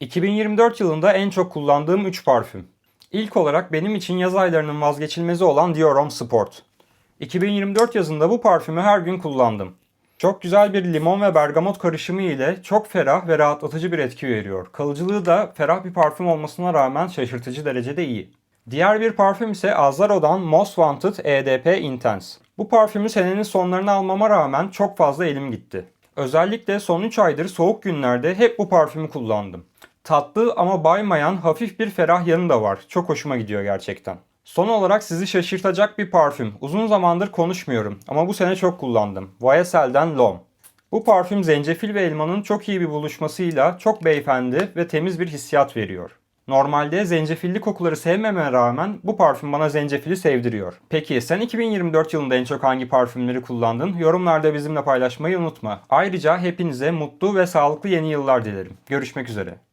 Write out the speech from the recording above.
2024 yılında en çok kullandığım 3 parfüm. İlk olarak benim için yaz aylarının vazgeçilmezi olan Dior Homme Sport. 2024 yazında bu parfümü her gün kullandım. Çok güzel bir limon ve bergamot karışımı ile çok ferah ve rahatlatıcı bir etki veriyor. Kalıcılığı da ferah bir parfüm olmasına rağmen şaşırtıcı derecede iyi. Diğer bir parfüm ise Azaro'dan Most Wanted EDP Intense. Bu parfümü senenin sonlarına almama rağmen çok fazla elim gitti. Özellikle son 3 aydır soğuk günlerde hep bu parfümü kullandım. Tatlı ama baymayan hafif bir ferah yanı da var. Çok hoşuma gidiyor gerçekten. Son olarak sizi şaşırtacak bir parfüm. Uzun zamandır konuşmuyorum ama bu sene çok kullandım. YSL'den L'Homme. Bu parfüm zencefil ve elmanın çok iyi bir buluşmasıyla çok beyefendi ve temiz bir hissiyat veriyor. Normalde zencefilli kokuları sevmeme rağmen bu parfüm bana zencefili sevdiriyor. Peki sen 2024 yılında en çok hangi parfümleri kullandın? Yorumlarda bizimle paylaşmayı unutma. Ayrıca hepinize mutlu ve sağlıklı yeni yıllar dilerim. Görüşmek üzere.